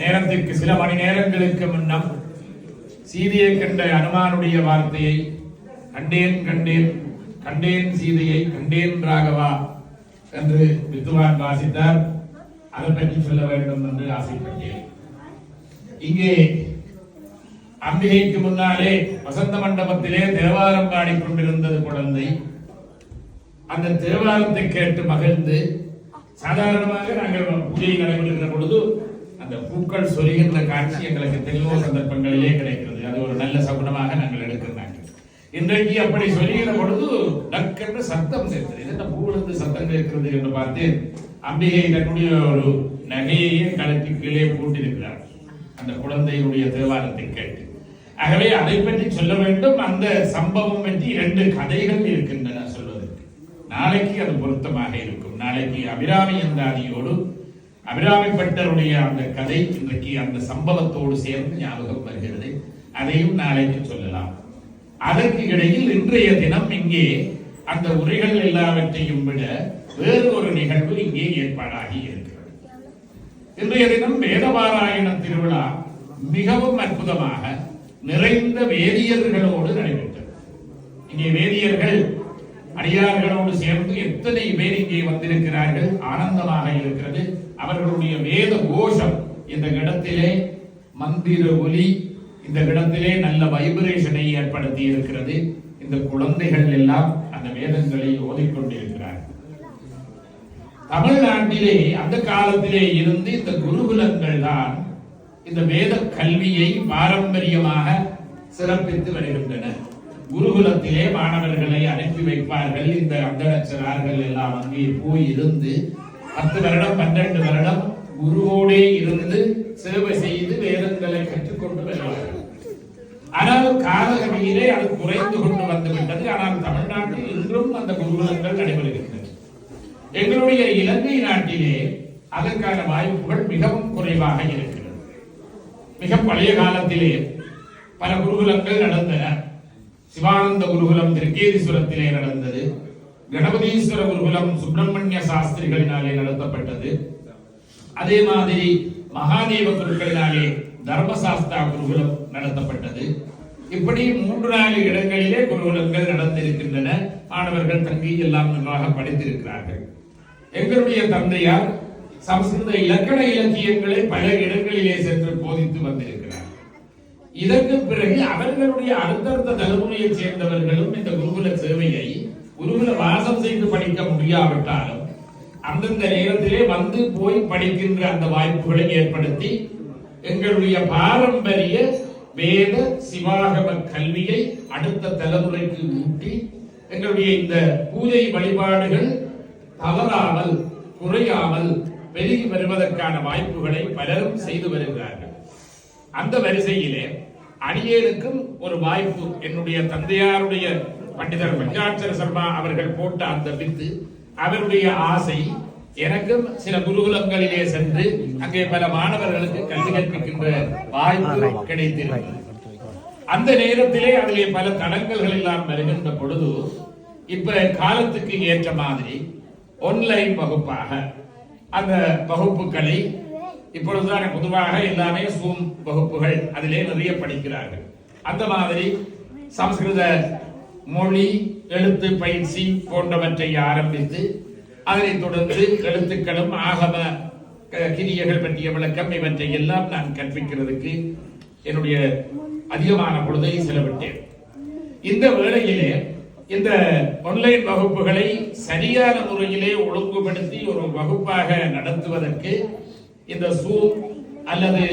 நேரத்திற்கு சில மணி நேரங்களுக்கு முன்னம் சீதையை கண்ட அனுமானுடைய வார்த்தையை கண்டேன் கண்டேன் கண்டேன் சீதையை கண்டேன் ராகவா என்று வித்வான் வாசித்தார். அதை பற்றி சொல்ல வேண்டும் என்று ஆசைப்பட்டேன். இங்கே அம்பிகைக்கு முன்னாலே வசந்த மண்டபத்திலே தேவாரம் பாடிக்கொண்டிருந்தது குழந்தை. அந்த தேவாரத்தை கேட்டு மகிழ்ந்து சாதாரணமாக நாங்கள் பூஜை நடைபெறுகிற பொழுது அந்த பூக்கள் சொரிகின்ற காட்சி எங்களுக்கு தெளிவு சந்தர்ப்பங்களிலே கிடைக்கிறது. அது ஒரு நல்ல சகுனமாக நாங்கள் எடுக்கிறாங்க இன்றைக்கு அப்படி சொல்லுகிற பொழுது டக்கென்று சத்தம் சேர்த்தது. என்ன பூவிலிருந்து சத்தம் கேட்கிறது என்று பார்த்து அம்பிகை தன்னுடைய ஒரு நகையையே கலட்டி கீழே பூட்டியிருக்கிறார். அந்த குழந்தையுடைய தேவாரத்தை கேட்டு. ஆகவே அதை பற்றி சொல்ல வேண்டும். அந்த சம்பவம் பற்றி இரண்டு கதைகள் இருக்கின்றன சொல்வதற்கு. நாளைக்கு அது பொருத்தமாக இருக்கும். நாளைக்கு அபிராமி எந்தாதியோடு அபிராமி பட்டருடைய அந்த கதை இன்றைக்கு அந்த சம்பவத்தோடு சேர்ந்து ஞாபகம் வருகிறது. அதையும் நாளைக்கு சொல்லலாம். அதற்கு இடையில் இன்றைய தினம் இங்கே அந்த உரைகள் எல்லாவற்றையும் விட வேறு ஒரு நிகழ்வு இங்கே ஏற்பாடாகி இருக்கிறது. இன்றைய தினம் வேதபாராயண திருவிழா மிகவும் அற்புதமாக நிறைந்த வேதியர்களோடு நடைபெற்றது. இங்கே வேதியர்கள் அடியார்களோடு சேர்ந்து எத்தனை பேர் இங்கே வந்திருக்கிறார்கள் ஆனந்தமாக இருக்கிறது. அவர்களுடைய வேத கோஷம் இந்த இடத்திலே மந்திர ஒலி இந்த இடத்திலே நல்ல வைப்ரேஷனை ஏற்படுத்தி இருக்கிறது இந்த குழந்தைகள் எல்லாம் அந்த வேதங்களை ஓதிக்கொண்டிருக்கிறார்கள். தமிழ்நாட்டிலே அந்த காலத்திலே இருந்து இந்த குருகுலங்கள் தான் இந்த வேத கல்வியை பாரம்பரியமாக சிறப்பித்து வருகின்றன. குருகுலத்திலே மாணவர்களை அனுப்பி வைப்பார்கள். இந்த அந்தணச்சரார்கள் எல்லாம் அங்கே போய் இருந்து பத்து வருடம் பன்னெண்டு வருடம் குருவோடே இருந்து சேவை செய்து வேதங்களை கற்றுக்கொண்டு வருவார்கள் ஆனால் காலகதியிலே அது குறைந்து கொண்டு வந்து விட்டது. ஆனால் தமிழ்நாட்டில் இன்றும் அந்த குருகுலங்கள் நடைபெறுகின்றன. எங்களுடைய இலங்கை நாட்டிலே அதற்கான வாய்ப்புகள் மிகவும் குறைவாக இருக்கிறது மிக பழைய காலத்திலே பல குருகுலங்கள் நடந்தன. சிவானந்த குருகுலம் திருக்கேதீஸ்வரத்திலே நடந்தது. கணபதீஸ்வர குருகுலம் சுப்பிரமணிய சாஸ்திரிகளினாலே நடத்தப்பட்டது அதே மாதிரி மகாதேவ குருக்களினாலே தர்மசாஸ்தா குருகுலம் நடத்தப்பட்டது இப்படி மூன்று நாலு இடங்களிலே குருகுலங்கள் நடந்திருக்கின்றன மாணவர்கள் தங்கி எல்லாம் நன்றாக படித்திருக்கிறார்கள் எங்களுடைய தந்தையார் சமஸ்கிருத இலக்கண இலக்கியங்களை பல இடங்களிலே சென்று போதித்து வந்திருக்கிறார் இதற்கு பிறகு அவர்களுடைய அடுத்தடுத்த தலைமுறையைச் சேர்ந்தவர்களும் இந்த குருகுல சேவையை குருகுல வாசம் செய்து படிக்க முடியாவிட்டாலும் அந்தந்த நேரத்திலே வந்து போய் படிக்கின்ற அந்த வாய்ப்புகளை ஏற்படுத்தி எங்களுடைய பாரம்பரிய வேத சிவாகம கல்வியை அடுத்த தலைமுறைக்கு ஊட்டி எங்களுடைய இந்த பூஜை வழிபாடுகள் தவறாமல் குறையாமல் பெருகி வருவதற்கான வாய்ப்புகளை பலரும் செய்து வருகிறார்கள். அந்த வரிசையிலே அடியேனுக்கும் ஒரு வாய்ப்பு என்னுடைய தந்தையாருடைய பண்டிதர் பஞ்சாட்சர சர்மா அவர்கள் போட்ட அந்த வித்து அவருடைய ஆசை எனக்கும் சில குருகுலங்களிலே சென்று அங்கே பல மாணவர்களுக்கு கல்வி கற்பிக்கின்ற வாய்ப்பு கிடைத்திருக்கிறது அந்த நேரத்திலே அதிலே பல தடங்கல்கள் எல்லாம் வருகின்ற பொழுது இப்ப காலத்துக்கு ஏற்ற மாதிரி ஒன்லைன் வகுப்பாக அந்த வகுப்புகளை இப்பொழுதுதான் பொதுவாக எல்லாமே சூம் வகுப்புகள் அதிலே நிறைய படிக்கிறார்கள். அந்த மாதிரி சம்ஸ்கிருத மொழி எழுத்து பயிற்சி போன்றவற்றை ஆரம்பித்து அதனைத் தொடர்ந்து எழுத்துக்களும் ஆகம க- கிரியைகள் பற்றிய விளக்கம் இவற்றை எல்லாம் நான் கற்பிக்கிறதுக்கு என்னுடைய அதிகமான பொழுதை செலவிட்டேன். இந்த வேளையிலே இந்த ஆன்லைன் வகுப்புகளை சரியான முறையிலே ஒழுங்குபடுத்தி ஒரு வகுப்பாக நடத்துவதற்கு இந்த சூம் அல்லது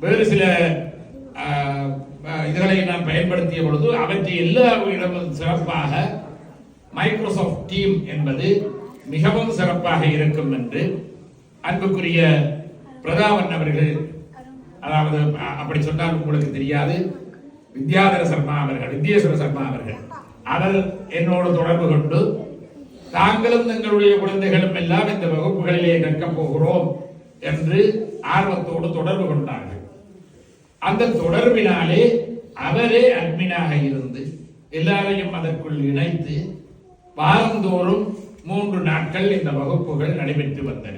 வேறு சில அஹ், இதுகளை பயன்படுத்திய பொழுது அவற்றை எல்லா இடமும் சிறப்பாக மைக்ரோசாஃப்ட் டீம் என்பது மிகவும் சிறப்பாக இருக்கும் என்று அன்புக்குரிய பிரதாவன் அவர்கள் அதாவது அப்படி சொன்னால் உங்களுக்கு தெரியாது. வித்யாதர சர்மா அவர்கள் வித்யேஸ்வர சர்மா அவர்கள். அவர் என்னோடு தொடர்பு கொண்டு தாங்களும் எங்களுடைய குழந்தைகளும் எல்லாம் இந்த வகுப்புகளிலே கற்கப் போகிறோம் என்று ஆர்வத்தோடு தொடர்பு கொண்டார்கள். அந்த தொடர்பினாலே அவரே அட்மினாக இருந்து எல்லாரையும் அதற்குள் இணைத்து வாரந்தோறும் மூன்று நாட்கள் இந்த வகுப்புகள் நடைபெற்று வந்தன.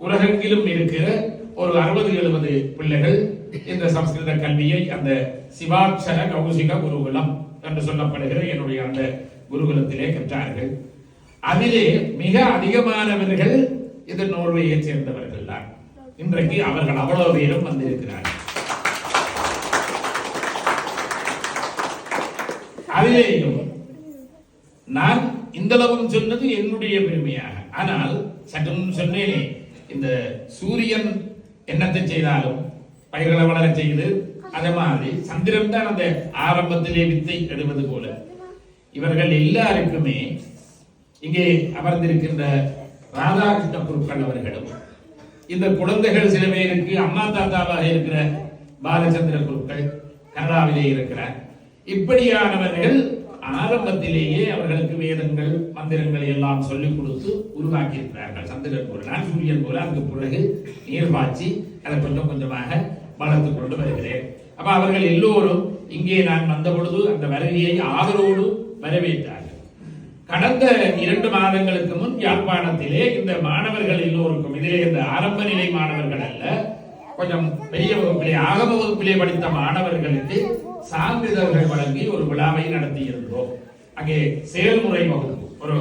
உலகெங்கிலும் இருக்கிற ஒரு அறுபது எழுபது பிள்ளைகள் இந்த சம்ஸ்கிருத கல்வியை அந்த சிவாட்சர கௌசிக குருகுலம் என்று சொல்லப்படுகிற என்னுடைய அந்த குருகுலத்திலே கற்றார்கள். அதிலே மிக அதிகமானவர்கள் இது நோர்வேயை சேர்ந்தவர்கள் தான் இன்றைக்கு அவர்கள் அவ்வளவு பேரும் வந்திருக்கிறார்கள். அதிலேயும் நான் இந்த அளவும் சொன்னது என்னுடைய பெருமையாக. ஆனால் சற்று முன் சொன்னேனே இந்த சூரியன் என்னத்தை செய்தாலும் பயிர்களை வளர செய்து அதே மாதிரி சந்திரன் தான் அந்த ஆரம்பத்திலே வித்தை எடுவது போல. இவர்கள் எல்லாருக்குமே இங்கே அமர்ந்திருக்கின்ற ராதாகிருஷ்ண குருக்கள் அவர்களும் இந்த குழந்தைகள் சில பேருக்கு அம்மா தாத்தாவாக இருக்கிற பாலச்சந்திர குருக்கள் கனடாவிலே இருக்கிறார். இப்படியானவர்கள் ஆரம்பத்திலேயே அவர்களுக்கு வேதங்கள் மந்திரங்கள் எல்லாம் சொல்லிக் கொடுத்து உருவாக்கி இருக்கிறார்கள் சந்திரன் போல நான் சூரியன் போல அதுக்கு பிறகு நீர் பாய்ச்சி அதை கொஞ்சம் கொஞ்சமாக வளர்த்து கொண்டு வருகிறேன். அப்ப அவர்கள் எல்லோரும் இங்கே நான் வந்த பொழுது அந்த வருகையை ஆதரவோடு வரவேற்றார்கள். கடந்த இரண்டு மாதங்களுக்கு முன் யாழ்ப்பாணத்திலே இந்த மாணவர்கள் எல்லோருக்கும் இதிலே இந்த ஆரம்ப நிலை மாணவர்கள் அல்ல கொஞ்சம் பெரிய வகுப்பிலே ஆகம வகுப்பிலே படித்த மாணவர்களுக்கு சான்றிதழ்கள் வழங்கி ஒரு விழாவை நடத்தி இருந்தோம் அங்கே செயல்முறை வகுப்பு ஒரு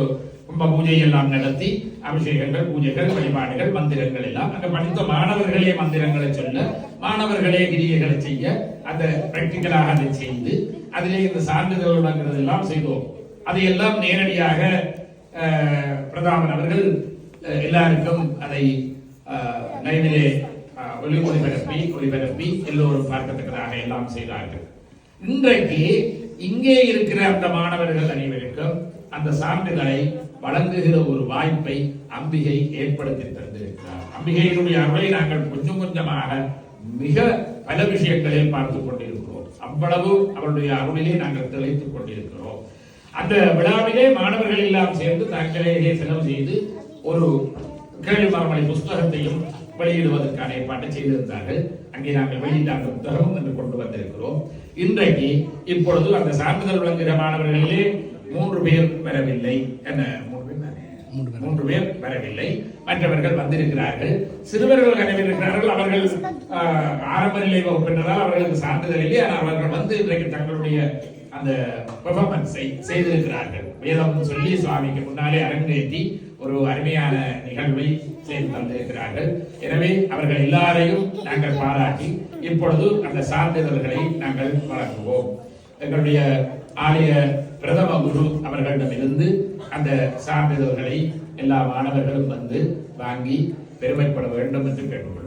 கும்ப பூஜை எல்லாம் நடத்தி அபிஷேகங்கள் பூஜைகள் வழிபாடுகள் மந்திரங்கள் எல்லாம். அங்க படித்த மாணவர்களே மந்திரங்களை சொல்ல மாணவர்களே கிரியைகளை செய்ய அதை பிராக்டிக்கலாக அதை செய்து அதிலே இந்த சான்றிதழ் வழங்குறது எல்லாம் செய்தோம். அதையெல்லாம் நேரடியாக பிரதாமன் அவர்கள் எல்லாருக்கும் அதை அஹ், லைவிலே ஒளி ஒளிபரப்பி ஒளிபரப்பி எல்லோரும் பார்க்கத்தக்கதாக எல்லாம் செய்தார்கள் இன்றைக்கு இங்கே இருக்கிற அந்த மாணவர்கள் அனைவருக்கும் அந்த சான்றிதழை வழங்குகிற ஒரு வாய்ப்பை அம்பிகை ஏற்படுத்தி தந்திருக்கிறார். அம்பிகையினுடைய அருளை நாங்கள் கொஞ்சம் கொஞ்சமாக மிக பல விஷயங்களில் பார்த்து கொண்டிருக்கிறோம். அவ்வளவு அவருடைய அருளிலே நாங்கள் திளைத்துக் கொண்டிருக்கிறோம். அந்த விழாவிலே மாணவர்கள் எல்லாம் சேர்ந்து தாங்களே செலவு செய்து ஒரு கேள்வி புஸ்தகத்தையும் வெளியிடுவதற்கான ஏற்பாட்டை செய்திருந்தார்கள். அங்கே நாங்கள் வெளியிட்ட அந்த புத்தகம் என்று கொண்டு வந்திருக்கிறோம். இன்றைக்கு இப்பொழுது அந்த சான்றிதழ் வழங்குகிற மாணவர்களிலே மூன்று பேர் வரவில்லை என்ன மூன்று பேர்? மூன்று பேர். வரவில்லை. மற்றவர்கள் வந்திருக்கிறார்கள். சிறுவர்கள் வரவிருக்கிறார்கள் அவர்கள் ஆரம்ப நிலை வகுப்பினரால் அவர்களுக்கு சான்றிதழ் இல்லை. ஆனால் அவர்கள் வந்து இன்றைக்கு தங்களுடைய அந்த பெர்ஃபார்மன்ஸை செய்திருக்கிறார்கள். வேதம் சொல்லி சுவாமிக்கு முன்னாலே அரங்கேற்றி ஒரு அருமையான நிகழ்வை செய்து தந்திருக்கிறார்கள் எனவே அவர்கள் எல்லாரையும் நாங்கள் பாராட்டி இப்பொழுது அந்த சான்றிதழ்களை நாங்கள் வழங்குவோம். எங்களுடைய ஆலய பிரதம குரு அவர்களிடமிருந்து அந்த சான்றிதழ்களை எல்லா மாணவர்களும் வந்து வாங்கி பெருமைப்பட வேண்டும் என்று கேட்டுக்கொள்கிறேன்